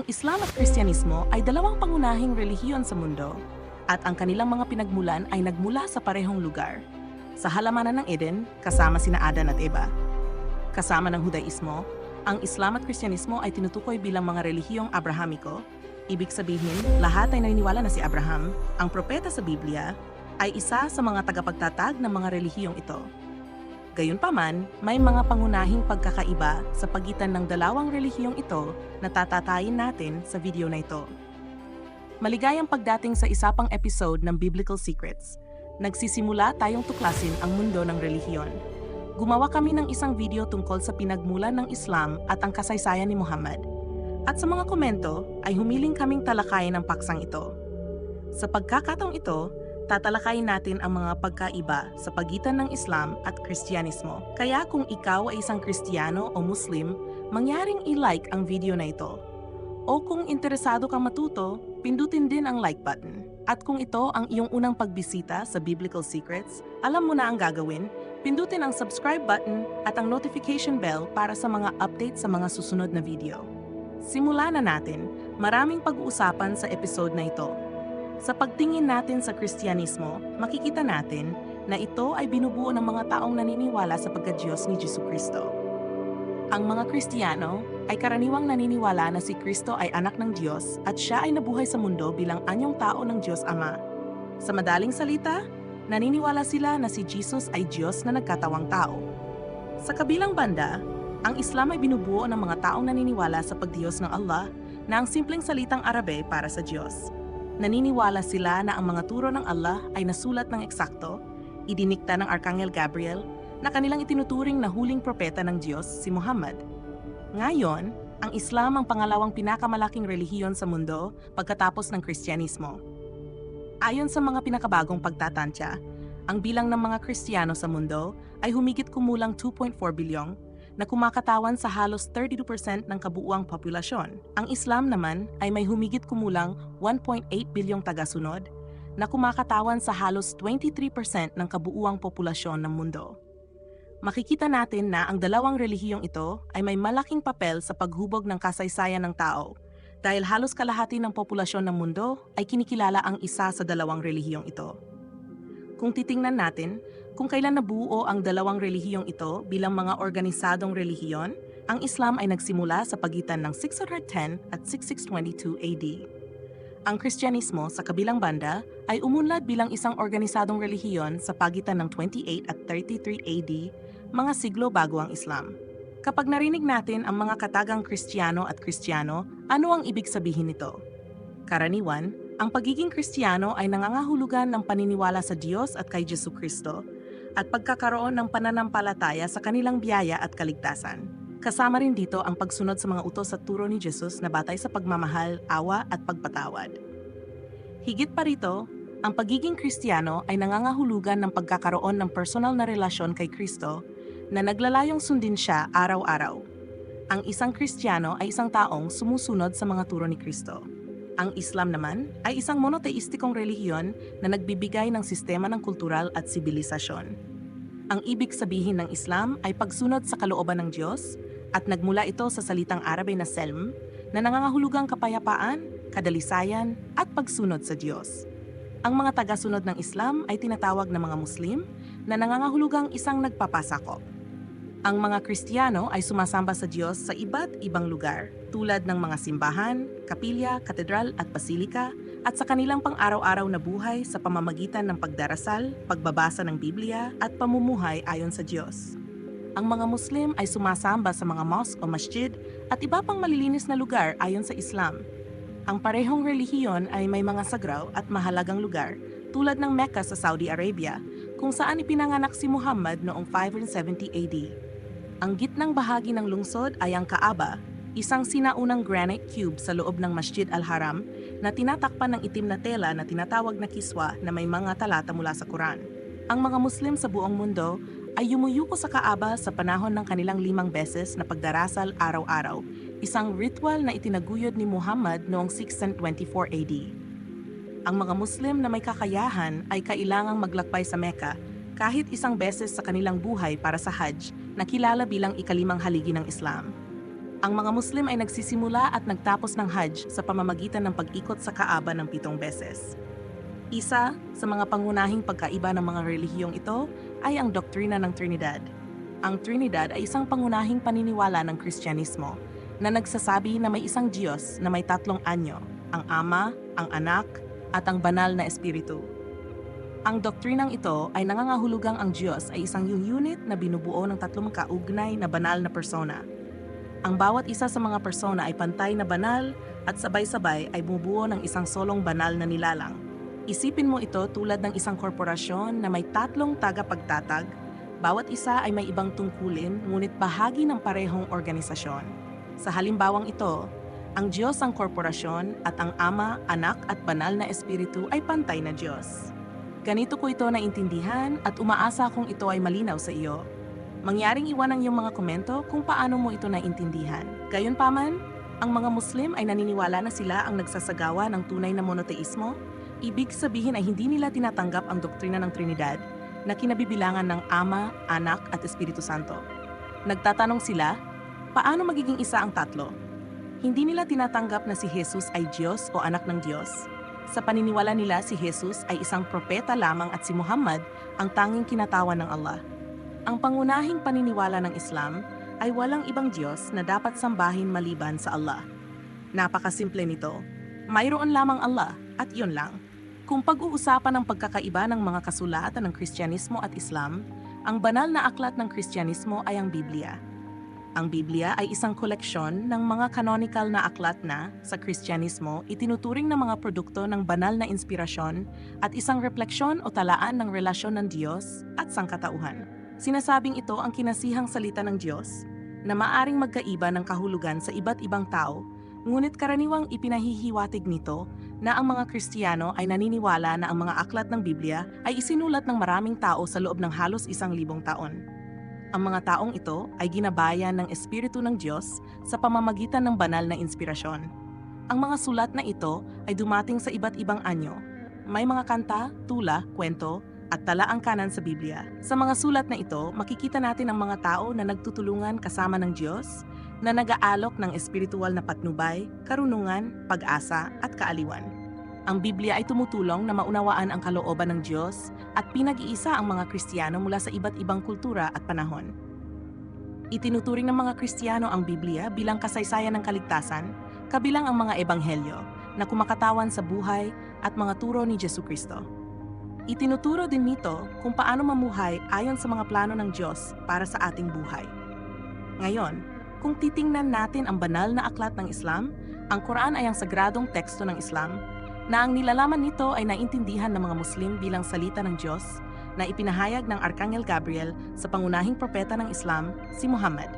Ang Islam at Kristyanismo ay dalawang pangunahing relihiyon sa mundo at ang kanilang mga pinagmulan ay nagmula sa parehong lugar. Sa halamanan ng Eden, kasama sina Adan at Eva. Kasama ng Hudaismo, ang Islam at Kristyanismo ay tinutukoy bilang mga relihiyong Abrahamiko. Ibig sabihin, lahat ay naniniwala na si Abraham, ang propeta sa Biblia, ay isa sa mga tagapagtatag ng mga relihiyong ito. Gayunpaman, may mga pangunahing pagkakaiba sa pagitan ng dalawang relihiyong ito na tatatayin natin sa video na ito. Maligayang pagdating sa isa pang episode ng Biblical Secrets. Nagsisimula tayong tuklasin ang mundo ng relihiyon. Gumawa kami ng isang video tungkol sa pinagmulan ng Islam at ang kasaysayan ni Muhammad. At sa mga komento ay humiling kaming talakayin ang paksang ito. Sa pagkakataong ito, tatalakayin natin ang mga pagkaiba sa pagitan ng Islam at Kristyanismo. Kaya kung ikaw ay isang Kristiyano o Muslim, mangyaring i-like ang video na ito. O kung interesado kang matuto, pindutin din ang like button. At kung ito ang iyong unang pagbisita sa Biblical Secrets, alam mo na ang gagawin, pindutin ang subscribe button at ang notification bell para sa mga update sa mga susunod na video. Simulan na natin, maraming pag-uusapan sa episode na ito. Sa pagtingin natin sa Kristyanismo, makikita natin na ito ay binubuo ng mga taong naniniwala sa pagka-Diyos ni Jesu Kristo. Ang mga Kristiyano ay karaniwang naniniwala na si Kristo ay anak ng Diyos at siya ay nabuhay sa mundo bilang anyong tao ng Diyos Ama. Sa madaling salita, naniniwala sila na si Jesus ay Diyos na nagkatawang tao. Sa kabilang banda, ang Islam ay binubuo ng mga taong naniniwala sa pagdiyos ng Allah na ang simpleng salitang Arabe para sa Diyos. Naniniwala sila na ang mga turo ng Allah ay nasulat ng eksakto, idinikta ng Arkanghel Gabriel, na kanilang itinuturing na huling propeta ng Diyos, si Muhammad. Ngayon, ang Islam ang pangalawang pinakamalaking relihiyon sa mundo pagkatapos ng Kristyanismo. Ayon sa mga pinakabagong pagtatantya, ang bilang ng mga Kristiyano sa mundo ay humigit kumulang 2.4 bilyong na kumakatawan sa halos 32% ng kabuuang populasyon. Ang Islam naman ay may humigit kumulang 1.8 bilyong tagasunod na kumakatawan sa halos 23% ng kabuuang populasyon ng mundo. Makikita natin na ang dalawang relihiyong ito ay may malaking papel sa paghubog ng kasaysayan ng tao dahil halos kalahati ng populasyon ng mundo ay kinikilala ang isa sa dalawang relihiyong ito. Kung titingnan natin, kung kailan nabuo ang dalawang relihiyong ito bilang mga organisadong relihiyon, ang Islam ay nagsimula sa pagitan ng 610 at 6622 AD. Ang Kristyanismo sa kabilang banda ay umunlad bilang isang organisadong relihiyon sa pagitan ng 28 at 33 AD, mga siglo bago ang Islam. Kapag narinig natin ang mga katagang Kristiyano at Kristiyano, ano ang ibig sabihin nito? Karaniwan, ang pagiging Kristiyano ay nangangahulugan ng paniniwala sa Diyos at kay Jesu Kristo at pagkakaroon ng pananampalataya sa kanilang biyaya at kaligtasan. Kasama rin dito ang pagsunod sa mga utos at turo ni Jesus na batay sa pagmamahal, awa at pagpatawad. Higit pa rito, ang pagiging Kristiyano ay nangangahulugan ng pagkakaroon ng personal na relasyon kay Kristo na naglalayong sundin siya araw-araw. Ang isang Kristiyano ay isang taong sumusunod sa mga turo ni Kristo. Ang Islam naman ay isang monoteistikong relihiyon na nagbibigay ng sistema ng kultural at sibilisasyon. Ang ibig sabihin ng Islam ay pagsunod sa kalooban ng Diyos at nagmula ito sa salitang Arabe na selm na nangangahulugang kapayapaan, kadalisayan at pagsunod sa Diyos. Ang mga tagasunod ng Islam ay tinatawag na mga Muslim na nangangahulugang isang nagpapasakop. Ang mga Kristiyano ay sumasamba sa Diyos sa iba't ibang lugar, tulad ng mga simbahan, kapilya, katedral at basilika, at sa kanilang pang-araw-araw na buhay sa pamamagitan ng pagdarasal, pagbabasa ng Biblia, at pamumuhay ayon sa Diyos. Ang mga Muslim ay sumasamba sa mga mosque o masjid at iba pang malilinis na lugar ayon sa Islam. Ang parehong relihiyon ay may mga sagraw at mahalagang lugar tulad ng Mecca sa Saudi Arabia, kung saan ipinanganak si Muhammad noong 570 AD. Ang gitnang bahagi ng lungsod ay ang Kaaba, isang sinaunang granite cube sa loob ng Masjid al-Haram na tinatakpan ng itim na tela na tinatawag na kiswa na may mga talata mula sa Quran. Ang mga Muslim sa buong mundo ay yumuyuko sa Kaaba sa panahon ng kanilang limang beses na pagdarasal araw-araw, isang ritual na itinaguyod ni Muhammad noong 624 AD. Ang mga Muslim na may kakayahan ay kailangang maglakbay sa Mecca kahit isang beses sa kanilang buhay para sa Hajj na kilala bilang ikalimang haligi ng Islam. Ang mga Muslim ay nagsisimula at nagtapos ng Hajj sa pamamagitan ng pag-ikot sa Kaaba ng pitong beses. Isa sa mga pangunahing pagkaiba ng mga relihiyong ito ay ang doktrina ng Trinidad. Ang Trinidad ay isang pangunahing paniniwala ng Kristyanismo na nagsasabi na may isang Diyos na may tatlong anyo, ang Ama, ang Anak, at ang Banal na Espiritu. Ang doktrinang ito ay nangangahulugang ang Diyos ay isang unit na binubuo ng tatlong kaugnay na banal na persona – ang bawat isa sa mga persona ay pantay na banal at sabay-sabay ay bumubuo ng isang solong banal na nilalang. Isipin mo ito tulad ng isang korporasyon na may tatlong tagapagtatag, bawat isa ay may ibang tungkulin ngunit bahagi ng parehong organisasyon. Sa halimbawang ito, ang Diyos ang korporasyon at ang Ama, Anak at Banal na Espiritu ay pantay na Diyos. Ganito ko ito naintindihan at umaasa kong ito ay malinaw sa iyo. Mangyaring iwan ang iyong mga komento kung paano mo ito naintindihan. Gayunpaman, ang mga Muslim ay naniniwala na sila ang nagsasagawa ng tunay na monoteismo. Ibig sabihin ay hindi nila tinatanggap ang doktrina ng Trinidad na kinabibilangan ng Ama, Anak at Espiritu Santo. Nagtatanong sila, paano magiging isa ang tatlo? Hindi nila tinatanggap na si Jesus ay Diyos o anak ng Diyos. Sa paniniwala nila si Jesus ay isang propeta lamang at si Muhammad ang tanging kinatawan ng Allah. Ang pangunahing paniniwala ng Islam ay walang ibang Diyos na dapat sambahin maliban sa Allah. Napakasimple nito. Mayroon lamang Allah at yun lang. Kung pag-uusapan ang pagkakaiba ng mga kasulatan ng Kristyanismo at Islam, ang banal na aklat ng Kristyanismo ay ang Biblia. Ang Biblia ay isang koleksyon ng mga canonical na aklat na, sa Kristyanismo, itinuturing na mga produkto ng banal na inspirasyon at isang refleksyon o talaan ng relasyon ng Diyos at sangkatauhan. Sinasabing ito ang kinasihang salita ng Diyos na maaring magkaiba ng kahulugan sa iba't ibang tao, ngunit karaniwang ipinahihiwatig nito na ang mga Kristiyano ay naniniwala na ang mga aklat ng Biblia ay isinulat ng maraming tao sa loob ng halos isang libong taon. Ang mga taong ito ay ginabayan ng Espiritu ng Diyos sa pamamagitan ng banal na inspirasyon. Ang mga sulat na ito ay dumating sa iba't ibang anyo. May mga kanta, tula, kwento, at talaang kanan sa Biblia. Sa mga sulat na ito, makikita natin ang mga tao na nagtutulungan kasama ng Diyos, na nag-aalok ng espiritual na patnubay, karunungan, pag-asa at kaaliwan. Ang Biblia ay tumutulong na maunawaan ang kalooban ng Diyos at pinag-iisa ang mga Kristiyano mula sa iba't ibang kultura at panahon. Itinuturing ng mga Kristiyano ang Biblia bilang kasaysayan ng kaligtasan, kabilang ang mga ebanghelyo na kumakatawan sa buhay at mga turo ni Jesu Kristo. Itinuturo din nito kung paano mamuhay ayon sa mga plano ng Diyos para sa ating buhay. Ngayon, kung titingnan natin ang banal na aklat ng Islam, ang Quran ay ang sagradong teksto ng Islam na ang nilalaman nito ay naintindihan ng mga Muslim bilang salita ng Diyos na ipinahayag ng Arkanghel Gabriel sa pangunahing propeta ng Islam, si Muhammad.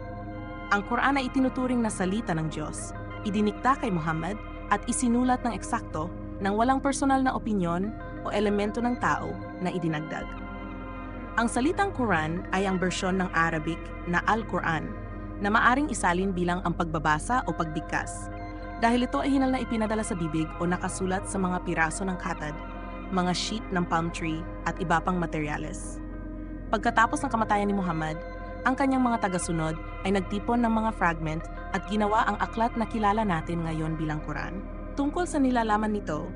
Ang Quran ay itinuturing na salita ng Diyos, idinikta kay Muhammad at isinulat ng eksakto ng walang personal na opinyon o elemento ng tao na idinagdag. Ang salitang Quran ay ang bersyon ng Arabic na Al-Quran na maaring isalin bilang ang pagbabasa o pagbigkas dahil ito ay hinal na ipinadala sa bibig o nakasulat sa mga piraso ng katad, mga sheet ng palm tree at iba pang materyales. Pagkatapos ng kamatayan ni Muhammad, ang kanyang mga tagasunod ay nagtipon ng mga fragment at ginawa ang aklat na kilala natin ngayon bilang Quran. Tungkol sa nilalaman nito,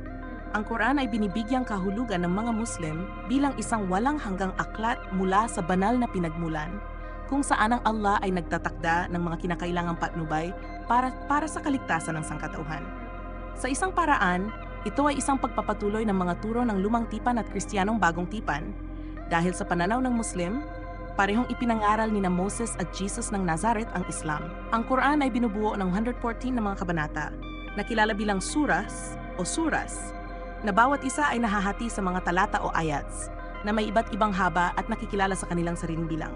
ang Quran ay binibigyang kahulugan ng mga Muslim bilang isang walang hanggang aklat mula sa banal na pinagmulan, kung saan ang Allah ay nagtatakda ng mga kinakailangang patnubay para, para sa kaligtasan ng sangkatauhan. Sa isang paraan, ito ay isang pagpapatuloy ng mga turo ng lumang tipan at kristyanong bagong tipan. Dahil sa pananaw ng Muslim, parehong ipinangaral ni na Moses at Jesus ng Nazareth ang Islam. Ang Quran ay binubuo ng 114 na mga kabanata, na kilala bilang suras o suras na bawat isa ay nahahati sa mga talata o ayats na may iba't ibang haba at nakikilala sa kanilang sariling bilang.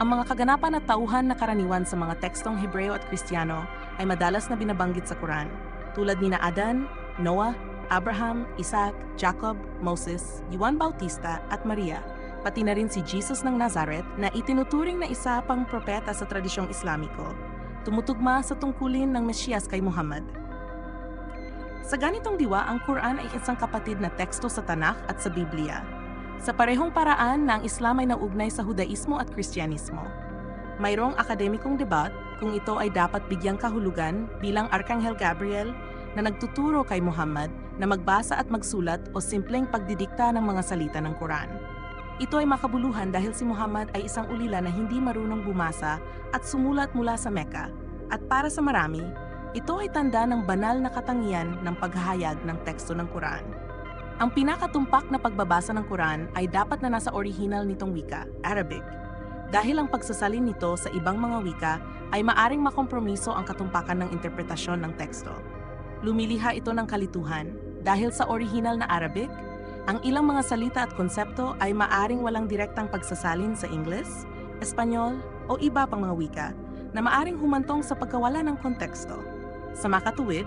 Ang mga kaganapan at tauhan na karaniwan sa mga tekstong Hebreo at Kristiyano ay madalas na binabanggit sa Quran, tulad ni na Adan, Noah, Abraham, Isaac, Jacob, Moses, Juan Bautista at Maria, pati na rin si Jesus ng Nazareth na itinuturing na isa pang propeta sa tradisyong Islamiko, tumutugma sa tungkulin ng Mesiyas kay Muhammad. Sa ganitong diwa, ang Quran ay isang kapatid na teksto sa Tanakh at sa Biblia. Sa parehong paraan na ang Islam ay naugnay sa Hudaismo at Kristyanismo. Mayroong akademikong debat kung ito ay dapat bigyang kahulugan bilang Arkanghel Gabriel na nagtuturo kay Muhammad na magbasa at magsulat o simpleng pagdidikta ng mga salita ng Quran. Ito ay makabuluhan dahil si Muhammad ay isang ulila na hindi marunong bumasa at sumulat mula sa Mecca. At para sa marami, ito ay tanda ng banal na katangian ng paghahayag ng teksto ng Quran. Ang pinakatumpak na pagbabasa ng Quran ay dapat na nasa original nitong wika, Arabic. Dahil ang pagsasalin nito sa ibang mga wika ay maaring makompromiso ang katumpakan ng interpretasyon ng teksto. Lumiliha ito ng kalituhan dahil sa original na Arabic, ang ilang mga salita at konsepto ay maaring walang direktang pagsasalin sa Ingles, Espanyol o iba pang mga wika na maaring humantong sa pagkawala ng konteksto. Sa makatuwid,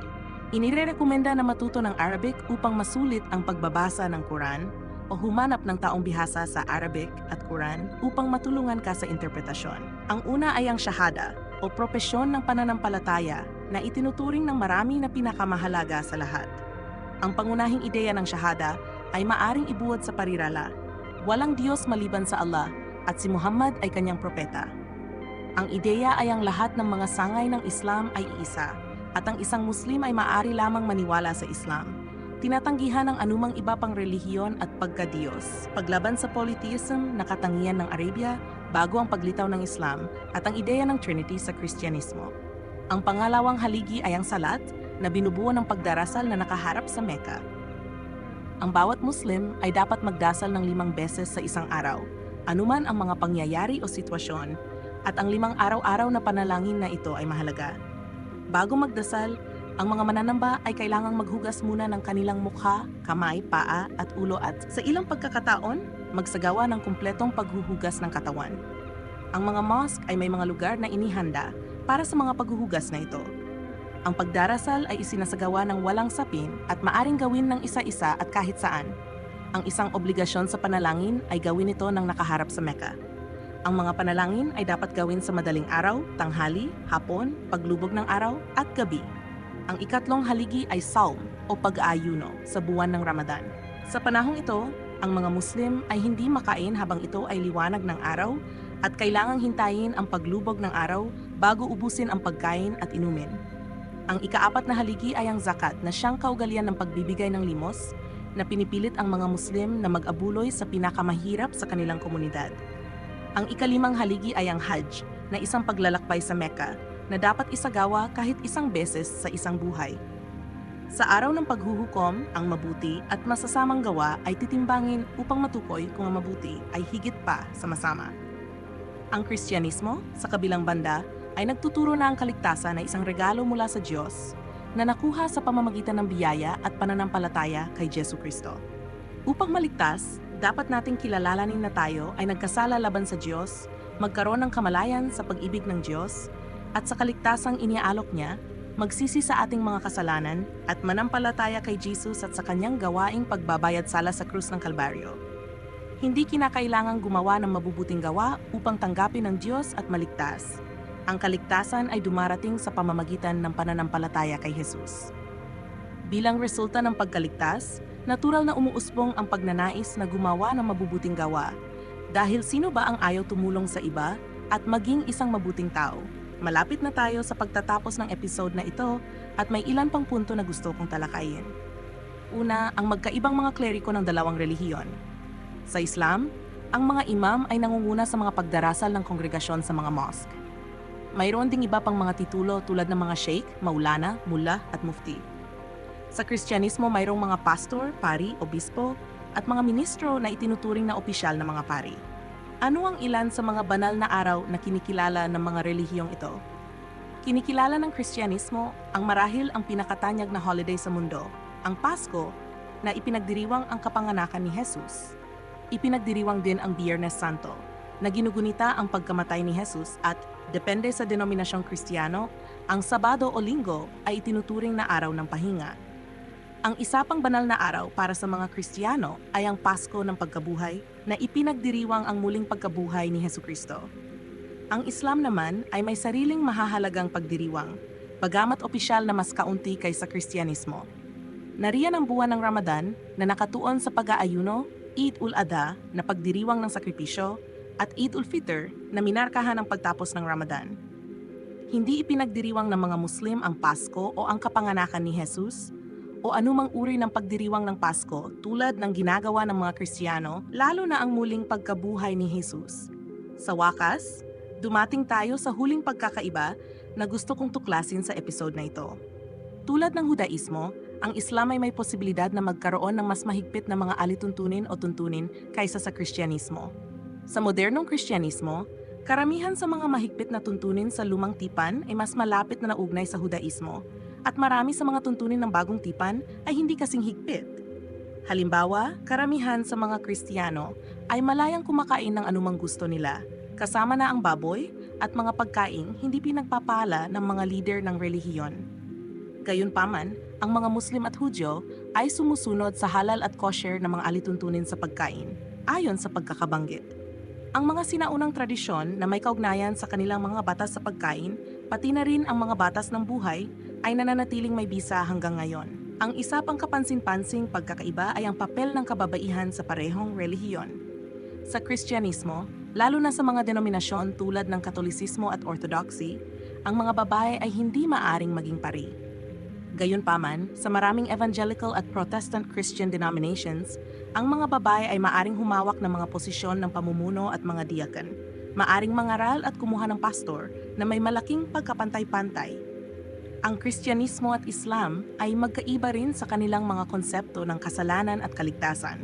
inirerekomenda na matuto ng Arabic upang masulit ang pagbabasa ng Quran o humanap ng taong bihasa sa Arabic at Quran upang matulungan ka sa interpretasyon. Ang una ay ang shahada o propesyon ng pananampalataya na itinuturing ng marami na pinakamahalaga sa lahat. Ang pangunahing ideya ng shahada ay maaring ibuwad sa parirala. Walang Diyos maliban sa Allah at si Muhammad ay kanyang propeta. Ang ideya ay ang lahat ng mga sangay ng Islam ay iisa at ang isang Muslim ay maaari lamang maniwala sa Islam. Tinatanggihan ng anumang iba pang relihiyon at pagka-Diyos. Paglaban sa polytheism na katangian ng Arabia bago ang paglitaw ng Islam at ang ideya ng Trinity sa Kristyanismo. Ang pangalawang haligi ay ang salat na binubuo ng pagdarasal na nakaharap sa Mecca. Ang bawat Muslim ay dapat magdasal ng limang beses sa isang araw, anuman ang mga pangyayari o sitwasyon, at ang limang araw-araw na panalangin na ito ay mahalaga. Bago magdasal, ang mga mananamba ay kailangang maghugas muna ng kanilang mukha, kamay, paa at ulo at sa ilang pagkakataon, magsagawa ng kumpletong paghuhugas ng katawan. Ang mga mosque ay may mga lugar na inihanda para sa mga paghuhugas na ito. Ang pagdarasal ay isinasagawa ng walang sapin at maaring gawin ng isa-isa at kahit saan. Ang isang obligasyon sa panalangin ay gawin ito ng nakaharap sa Mecca. Ang mga panalangin ay dapat gawin sa madaling araw, tanghali, hapon, paglubog ng araw, at gabi. Ang ikatlong haligi ay Saum o pag-aayuno sa buwan ng Ramadan. Sa panahong ito, ang mga Muslim ay hindi makain habang ito ay liwanag ng araw at kailangang hintayin ang paglubog ng araw bago ubusin ang pagkain at inumin. Ang ikaapat na haligi ay ang zakat na siyang kaugalian ng pagbibigay ng limos na pinipilit ang mga Muslim na mag-abuloy sa pinakamahirap sa kanilang komunidad. Ang ikalimang haligi ay ang Hajj na isang paglalakbay sa Mecca na dapat isagawa kahit isang beses sa isang buhay. Sa araw ng paghuhukom, ang mabuti at masasamang gawa ay titimbangin upang matukoy kung ang mabuti ay higit pa sa masama. Ang Kristyanismo, sa kabilang banda, ay nagtuturo na ang kaligtasan na isang regalo mula sa Diyos na nakuha sa pamamagitan ng biyaya at pananampalataya kay Jesu Kristo. Upang maligtas, dapat nating kilalanin na tayo ay nagkasala laban sa Diyos, magkaroon ng kamalayan sa pag-ibig ng Diyos, at sa kaligtasang iniaalok niya, magsisi sa ating mga kasalanan at manampalataya kay Jesus at sa kanyang gawaing pagbabayad sala sa krus ng Kalbaryo. Hindi kinakailangang gumawa ng mabubuting gawa upang tanggapin ng Diyos at maligtas. Ang kaligtasan ay dumarating sa pamamagitan ng pananampalataya kay Jesus. Bilang resulta ng pagkaligtas, natural na umuusbong ang pagnanais na gumawa ng mabubuting gawa. Dahil sino ba ang ayaw tumulong sa iba at maging isang mabuting tao? Malapit na tayo sa pagtatapos ng episode na ito at may ilan pang punto na gusto kong talakayin. Una, ang magkaibang mga kleriko ng dalawang relihiyon. Sa Islam, ang mga imam ay nangunguna sa mga pagdarasal ng kongregasyon sa mga mosque. Mayroon ding iba pang mga titulo tulad ng mga sheikh, maulana, mullah at mufti. Sa Kristyanismo mayroong mga pastor, pari, obispo, at mga ministro na itinuturing na opisyal na mga pari. Ano ang ilan sa mga banal na araw na kinikilala ng mga relihiyong ito? Kinikilala ng Kristyanismo ang marahil ang pinakatanyag na holiday sa mundo, ang Pasko, na ipinagdiriwang ang kapanganakan ni Jesus. Ipinagdiriwang din ang Biyernes Santo, na ginugunita ang pagkamatay ni Jesus at, depende sa denominasyong Kristiyano, ang Sabado o Linggo ay itinuturing na araw ng pahinga. Ang isa pang banal na araw para sa mga Kristiyano ay ang Pasko ng Pagkabuhay na ipinagdiriwang ang muling pagkabuhay ni Heso Kristo. Ang Islam naman ay may sariling mahahalagang pagdiriwang, bagamat opisyal na mas kaunti kaysa Kristyanismo. Nariyan ang buwan ng Ramadan na nakatuon sa pag-aayuno, Eid ul-Adha na pagdiriwang ng sakripisyo, at Eid ul-Fitr na minarkahan ang pagtapos ng Ramadan. Hindi ipinagdiriwang ng mga Muslim ang Pasko o ang kapanganakan ni Jesus o anumang uri ng pagdiriwang ng Pasko tulad ng ginagawa ng mga Kristiyano, lalo na ang muling pagkabuhay ni Jesus. Sa wakas, dumating tayo sa huling pagkakaiba na gusto kong tuklasin sa episode na ito. Tulad ng Hudaismo, ang Islam ay may posibilidad na magkaroon ng mas mahigpit na mga alituntunin o tuntunin kaysa sa Kristyanismo. Sa modernong Kristyanismo, karamihan sa mga mahigpit na tuntunin sa lumang tipan ay mas malapit na naugnay sa Hudaismo, at marami sa mga tuntunin ng bagong tipan ay hindi kasing higpit. Halimbawa, karamihan sa mga Kristiyano ay malayang kumakain ng anumang gusto nila, kasama na ang baboy at mga pagkaing hindi pinagpapala ng mga leader ng relihiyon. Gayunpaman, ang mga Muslim at Hudyo ay sumusunod sa halal at kosher na mga alituntunin sa pagkain, ayon sa pagkakabanggit. Ang mga sinaunang tradisyon na may kaugnayan sa kanilang mga batas sa pagkain, pati na rin ang mga batas ng buhay, ay nananatiling may bisa hanggang ngayon. Ang isa pang kapansin-pansing pagkakaiba ay ang papel ng kababaihan sa parehong relihiyon. Sa Kristyanismo, lalo na sa mga denominasyon tulad ng Katolisismo at Orthodoxy, ang mga babae ay hindi maaring maging pari. Gayunpaman, sa maraming evangelical at Protestant Christian denominations, ang mga babae ay maaring humawak ng mga posisyon ng pamumuno at mga diakan, maaring mangaral at kumuha ng pastor na may malaking pagkapantay-pantay. Ang Kristyanismo at Islam ay magkaiba rin sa kanilang mga konsepto ng kasalanan at kaligtasan.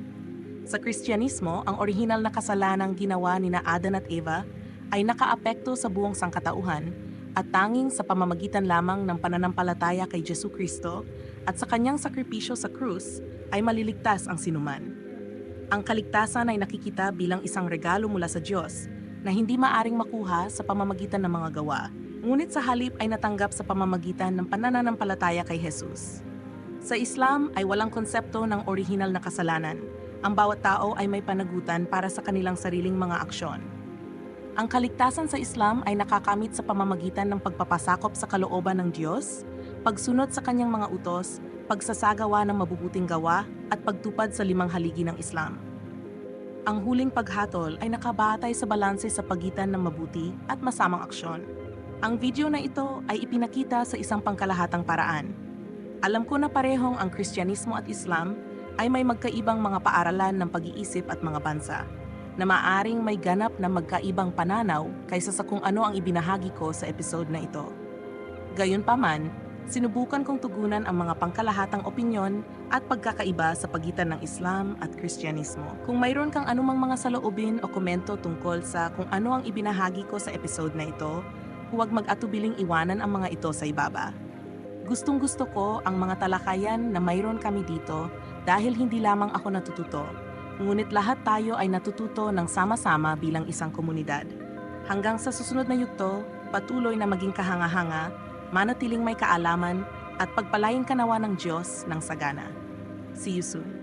Sa Kristyanismo, ang orihinal na kasalanang ginawa ni Adan at Eva ay nakaapekto sa buong sangkatauhan at tanging sa pamamagitan lamang ng pananampalataya kay Jesu Kristo at sa kanyang sakripisyo sa krus ay maliligtas ang sinuman. Ang kaligtasan ay nakikita bilang isang regalo mula sa Diyos na hindi maaring makuha sa pamamagitan ng mga gawa, ngunit sa halip ay natanggap sa pamamagitan ng pananampalataya kay Jesus. Sa Islam ay walang konsepto ng orihinal na kasalanan. Ang bawat tao ay may panagutan para sa kanilang sariling mga aksyon. Ang kaligtasan sa Islam ay nakakamit sa pamamagitan ng pagpapasakop sa kalooban ng Diyos, pagsunod sa kanyang mga utos, pagsasagawa ng mabubuting gawa, at pagtupad sa limang haligi ng Islam. Ang huling paghatol ay nakabatay sa balanse sa pagitan ng mabuti at masamang aksyon. Ang video na ito ay ipinakita sa isang pangkalahatang paraan. Alam ko na parehong ang Kristyanismo at Islam ay may magkaibang mga paaralan ng pag-iisip at mga bansa na maaring may ganap na magkaibang pananaw kaysa sa kung ano ang ibinahagi ko sa episode na ito. Gayunpaman, sinubukan kong tugunan ang mga pangkalahatang opinyon at pagkakaiba sa pagitan ng Islam at Kristyanismo. Kung mayroon kang anumang mga saloobin o komento tungkol sa kung ano ang ibinahagi ko sa episode na ito, huwag mag-atubiling iwanan ang mga ito sa ibaba. Gustong gusto ko ang mga talakayan na mayroon kami dito dahil hindi lamang ako natututo, ngunit lahat tayo ay natututo ng sama-sama bilang isang komunidad. Hanggang sa susunod na yugto, patuloy na maging kahanga-hanga, manatiling may kaalaman, at pagpalain kanawa ng Diyos ng sagana. See you soon.